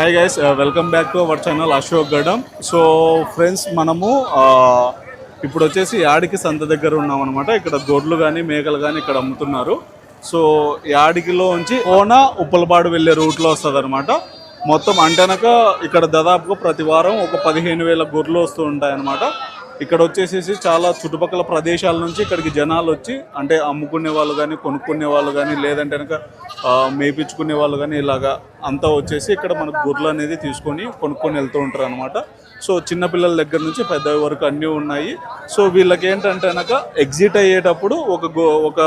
Hi guys welcome back to our channel Ashok Gadam so friends మనము ఇప్పుడు వచ్చేసి యాడికి సంత దగ్గర ఉన్నాం అనమాట ఇక్కడ గొడ్లు కానీ మేకలు కానీ ఇక్కడ అమ్ముతున్నారు. సో యాడికిలో నుంచి ఓన ఉప్పలపాడు వెళ్ళే రూట్లో వస్తుంది అనమాట మొత్తం అంటేనక ఇక్కడ దాదాపుగా ప్రతి వారం ఒక పదిహేను వేల గొర్రెలు వస్తూ ఉంటాయి అనమాట ఇక్కడ వచ్చేసేసి చాలా చుట్టుపక్కల ప్రదేశాల నుంచి ఇక్కడికి జనాలు వచ్చి అంటే అమ్ముకునే వాళ్ళు కానీ కొనుక్కునే వాళ్ళు కానీ లేదంటే కనుక మేపించుకునే వాళ్ళు కానీ ఇలాగా అంతా వచ్చేసి ఇక్కడ మనకు గొర్రెలు అనేది తీసుకొని కొనుక్కొని వెళ్తూ ఉంటారు అనమాట సో చిన్నపిల్లల దగ్గర నుంచి పెద్ద వరకు అన్నీ ఉన్నాయి. సో వీళ్ళకి ఏంటంటే అనక ఎగ్జిట్ అయ్యేటప్పుడు ఒక గో ఒక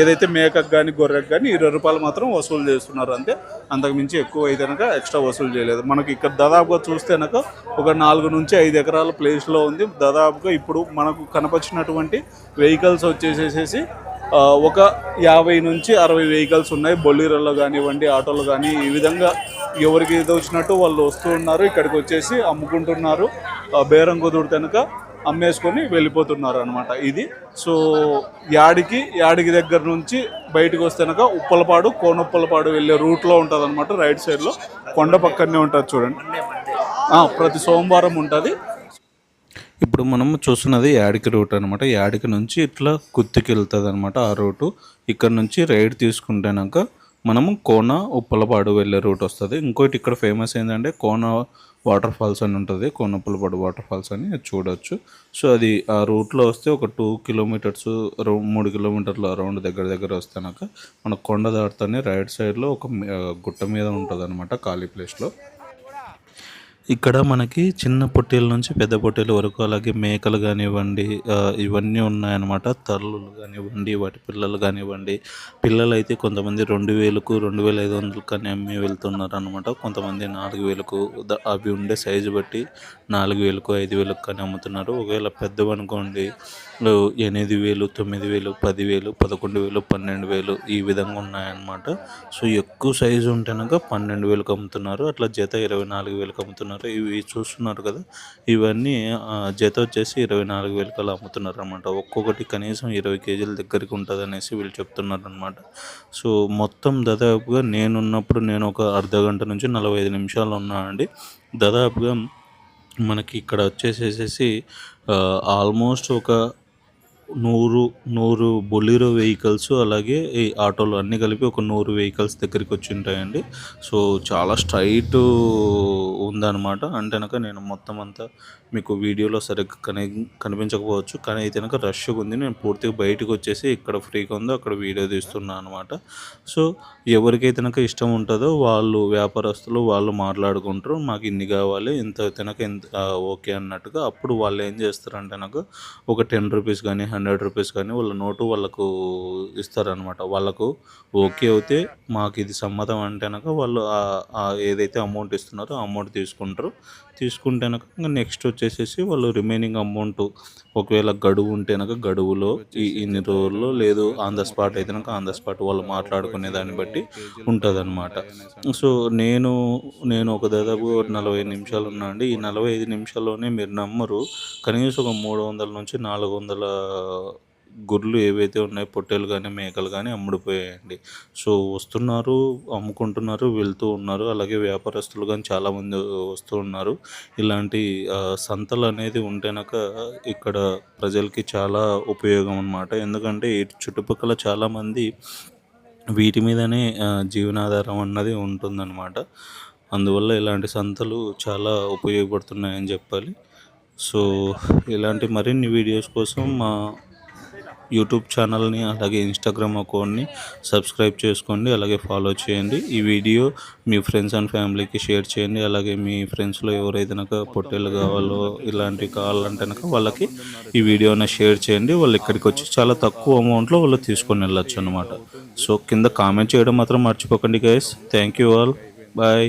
ఏదైతే మేకకు కానీ గొర్రెకు కానీ ఇరవై రూపాయలు మాత్రం వసూలు చేస్తున్నారు అంతే. అంతకు మించి ఎక్కువ అయితే కనుక ఎక్స్ట్రా వసూలు చేయలేదు. మనకి ఇక్కడ దాదాపుగా చూస్తే కనుక ఒక నాలుగు నుంచి ఐదు ఎకరాల ప్లేస్లో ఉంది. దాదాపుగా ఇప్పుడు మనకు కనపచ్చినటువంటి వెహికల్స్ వచ్చేసేసి ఒక యాభై నుంచి అరవై వెహికల్స్ ఉన్నాయి. బొల్లీరల్లో కానివ్వండి ఆటోలు కానీ ఈ విధంగా ఎవరికి ఏదో వచ్చినట్టు వాళ్ళు వస్తూ ఉన్నారు. ఇక్కడికి వచ్చేసి అమ్ముకుంటున్నారు. బేరం కుదురు కనుక అమ్మేసుకొని వెళ్ళిపోతున్నారు అనమాట ఇది. సో యాడికి యాడికి దగ్గర నుంచి బయటకు వస్తేనక ఉప్పలపాడు కోనొప్పలపాడు వెళ్ళే రూట్లో ఉంటుంది అనమాట రైట్ సైడ్లో. కొండ పక్కనే ఉంటుంది చూడండి. ప్రతి సోమవారం ఉంటుంది. ఇప్పుడు మనం చూస్తున్నది యాడికి రూట్ అనమాట యాడికి నుంచి ఇట్లా గుత్తికెళ్తుంది అనమాట ఆ రూటు. ఇక్కడ నుంచి రైడ్ తీసుకుంటేనాక మనము కోన ఉప్పలపాడు వెళ్ళే రూట్ వస్తుంది. ఇంకోటి ఇక్కడ ఫేమస్ ఏంటంటే కోన వాటర్ ఫాల్స్ అని ఉంటుంది. కోన ఉప్పలపాడు వాటర్ ఫాల్స్ అని చూడవచ్చు సో అది ఆ రూట్లో వస్తే ఒక టూ కిలోమీటర్స్ మూడు కిలోమీటర్లు అరౌండ్ దగ్గర దగ్గర వస్తేనాక మన కొండ దాటుతానే రైట్ సైడ్లో ఒక గుట్ట మీద ఉంటుంది అనమాట ఖాళీ ప్లేస్లో. ఇక్కడ మనకి చిన్న పొట్టేల నుంచి పెద్ద పొట్టేల వరకు అలాగే మేకలు కానివ్వండి ఇవన్నీ ఉన్నాయన్నమాట. తల్లులు కానివ్వండి వాటి పిల్లలు కానివ్వండి. పిల్లలు అయితే కొంతమంది రెండు వేలకు రెండు వేల ఐదు వందలు కానీ అమ్మి వెళ్తున్నారు అనమాట కొంతమంది నాలుగు వేలకు అవి ఉండే సైజు బట్టి నాలుగు వేలకు ఐదు వేలకు కానీ అమ్ముతున్నారు. ఒకవేళ పెద్దవి అనుకోండి ఎనిమిది వేలు తొమ్మిది వేలు పదివేలు పదకొండు వేలు పన్నెండు వేలు ఈ విధంగా ఉన్నాయన్నమాట. సో ఎక్కువ సైజు ఉంటేనక పన్నెండు వేలకు అమ్ముతున్నారు. అట్లా జత ఇరవై నాలుగు వేలకు అమ్ముతున్నారు. ఇవి చూస్తున్నారు కదా. ఇవన్నీ జత వచ్చేసి ఇరవై నాలుగు వేలకు అలా అమ్ముతున్నారు అనమాట ఒక్కొక్కటి కనీసం ఇరవై కేజీల దగ్గరికి ఉంటుంది అనేసి వీళ్ళు చెప్తున్నారు అనమాట సో మొత్తం దాదాపుగా నేనున్నప్పుడు నేను ఒక అర్ధ గంట నుంచి నలభై ఐదు నిమిషాలు ఉన్నానండి దాదాపుగా మనకి ఇక్కడ వచ్చేసేసి ఆల్మోస్ట్ ఒక నూరు నూరు బొలీరో వెహికల్స్ అలాగే ఈ ఆటోలు అన్నీ కలిపి ఒక నూరు వెహికల్స్ దగ్గరికి వచ్చి ఉంటాయండి సో చాలా స్ట్రైట్ ఉందన్నమాట. అంటే కనుక నేను మొత్తం అంతా మీకు వీడియోలో సరిగ్గా కని కనిపించకపోవచ్చు. కానీ అయితే కనుక రష్గా ఉంది. నేను పూర్తిగా బయటకు వచ్చేసి ఇక్కడ ఫ్రీగా ఉందో అక్కడ వీడియో తీస్తున్నాను అనమాట సో ఎవరికైతే కనుక ఇష్టం ఉంటుందో వాళ్ళు వ్యాపారస్తులు వాళ్ళు మాట్లాడుకుంటారు. మాకు ఇన్ని కావాలి ఇంత తినక ఇంత ఓకే అన్నట్టుగా అప్పుడు వాళ్ళు ఏం చేస్తారంటే నాకు ఒక టెన్ రూపీస్ కానీ హండ్రెడ్ రూపీస్ కానీ వాళ్ళ నోటు వాళ్ళకు ఇస్తారనమాట వాళ్ళకు ఓకే అయితే మాకు ఇది సమ్మతం అంటే కనుక వాళ్ళు ఏదైతే అమౌంట్ ఇస్తున్నారో అమౌంట్ అమౌంట్ తీసుకుంటారు. తీసుకుంటేనక ఇంకా నెక్స్ట్ వచ్చేసేసి వాళ్ళు రిమైనింగ్ అమౌంట్ ఒకవేళ గడువు ఉంటేనక గడువులో ఈ ఇన్ని రోజుల్లో లేదు ఆన్ ద స్పాట్ అయితే కనుక ఆన్ ద స్పాట్ వాళ్ళు మాట్లాడుకునే దాన్ని బట్టి ఉంటుంది సో నేను నేను ఒక దాదాపు నలభై ఐదు నిమిషాలు ఉన్నా అండి. ఈ నలభై ఐదు నిమిషాల్లోనే మీరు నమ్మరు. కనీసం ఒక మూడు వందల నుంచి నాలుగు వందల గొర్రెలు ఏవైతే ఉన్నాయో పొట్టేలు కానీ మేకలు కానీ అమ్ముడిపోయాయండి. సో వస్తున్నారు అమ్ముకుంటున్నారు వెళ్తూ ఉన్నారు. అలాగే వ్యాపారస్తులు కానీ చాలామంది వస్తూ ఉన్నారు. ఇలాంటి సంతలు అనేది ఉంటేనక ఇక్కడ ప్రజలకి చాలా ఉపయోగం అన్నమాట. ఎందుకంటే చుట్టుపక్కల చాలామంది వీటి మీదనే జీవనాధారం అన్నది ఉంటుందన్నమాట. అందువల్ల ఇలాంటి సంతలు చాలా ఉపయోగపడుతున్నాయని చెప్పాలి. సో ఇలాంటి మరిన్ని వీడియోస్ కోసం మా యూట్యూబ్ ఛానల్ని అలాగే ఇన్స్టాగ్రామ్ అకౌంట్ని సబ్స్క్రైబ్ చేసుకోండి అలాగే ఫాలో చేయండి. ఈ వీడియో మీ ఫ్రెండ్స్ అండ్ ఫ్యామిలీకి షేర్ చేయండి అలాగే మీ ఫ్రెండ్స్లో ఎవరైతే కనుక పొట్టేళ్ళు కావాలో ఇలాంటివి కావాలంటే కనుక వాళ్ళకి ఈ వీడియోని షేర్ చేయండి. వాళ్ళు ఇక్కడికి వచ్చి చాలా తక్కువ అమౌంట్లో వాళ్ళు తీసుకొని వెళ్ళొచ్చు అనమాట సో కింద కామెంట్ చేయడం మాత్రం మర్చిపోకండి guys thank you all bye